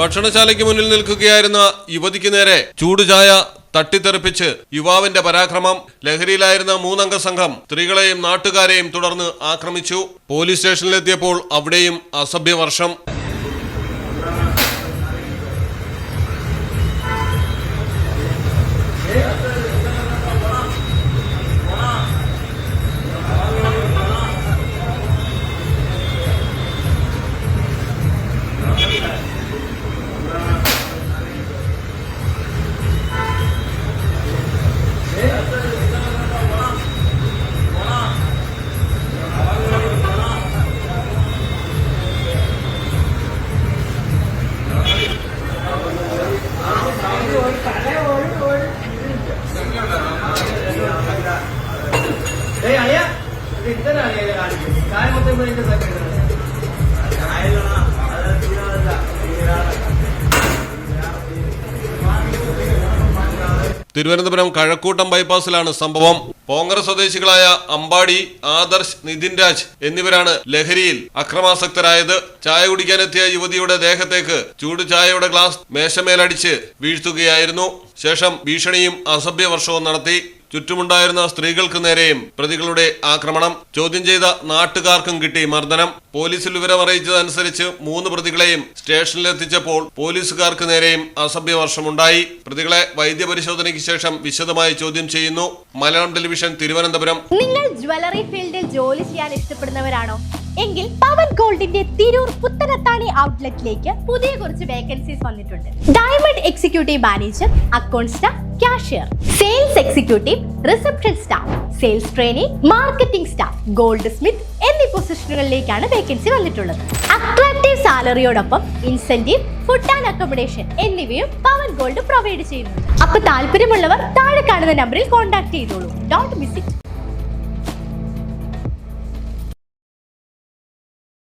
ഭക്ഷണശാലയ്ക്ക് മുന്നിൽ നിൽക്കുകയായിരുന്ന യുവതിക്ക് നേരെ ചൂടുചായ തട്ടിത്തെറിപ്പിച്ച് യുവാവിന്റെ പരാക്രമം. ലഹരിയിലായിരുന്ന മൂന്നംഗ സംഘം സ്ത്രീകളെയും നാട്ടുകാരെയും തുടർന്ന് ആക്രമിച്ചു. പോലീസ് സ്റ്റേഷനിലെത്തിയപ്പോൾ അവിടെയും അസഭ്യവർഷം. തിരുവനന്തപുരം കഴക്കൂട്ടം ബൈപ്പാസിലാണ് സംഭവം. കോൺഗ്രസ് സ്വദേശികളായ അമ്പാടി ആദർശ് നിതിൻ രാജ് എന്നിവരാണ് ലഹരിയിൽ അക്രമാസക്തരായത്. ചായ കുടിക്കാനെത്തിയ യുവതിയുടെ ദേഹത്തേക്ക് ചൂട് ചായയുടെ ഗ്ലാസ് മേശമേലടിച്ച് വീഴ്ത്തുകയായിരുന്നു. ശേഷം ഭീഷണിയും അസഭ്യവർഷവും നടത്തി. ചുറ്റുമുണ്ടായിരുന്ന സ്ത്രീകൾക്ക് നേരെയും പ്രതികളുടെ ആക്രമണം. ചോദ്യം ചെയ്ത നാട്ടുകാർക്കും കിട്ടി മർദ്ദനം. പോലീസിൽ വിവരം അറിയിച്ചതനുസരിച്ച് മൂന്ന് പ്രതികളെയും സ്റ്റേഷനിലെത്തിച്ചപ്പോൾ പോലീസുകാർക്ക് നേരെയും അസഭ്യവർഷമുണ്ടായി. പ്രതികളെ വൈദ്യപരിശോധനയ്ക്ക് ശേഷം വിശദമായി ചോദ്യം ചെയ്യുന്നു. മലയാളം ടെലിവിഷൻ തിരുവനന്തപുരം. നിങ്ങൾ ജ്വല്ലറി ഫീൽഡിൽ ജോലി ചെയ്യാൻ ഇഷ്ടപ്പെടുന്നവരാണോ? എങ്കിൽ പവൻ ഗോൾഡിന്റെ തിരൂർ പുത്തനത്താണി ഔട്ട്ലെറ്റിലേക്ക് പുതിയ കുറച്ച് വേക്കൻസീസ് വന്നിട്ടുണ്ട്. Diamond executive manager account staff cashier sales executive reception staff sales training marketing staff goldsmith എന്നീ പൊസിഷനുകളിലേക്കാണ് വേക്കൻസി വന്നിട്ടുള്ളത്. അട്രാക്റ്റീവ് സാലറിയോടൊപ്പം ഇൻസെന്റീവ് ഫുഡ് ആൻഡ് അക്കോമഡേഷൻ എന്നിവയും പവൻ ഗോൾഡ് പ്രൊവൈഡ് ചെയ്യുന്നുണ്ട്. അപ്പൊ താല്പര്യമുള്ളവർ താഴെ കാണുന്ന നമ്പറിൽ കോൺടാക്ട് ചെയ്തോളൂ. Dot visit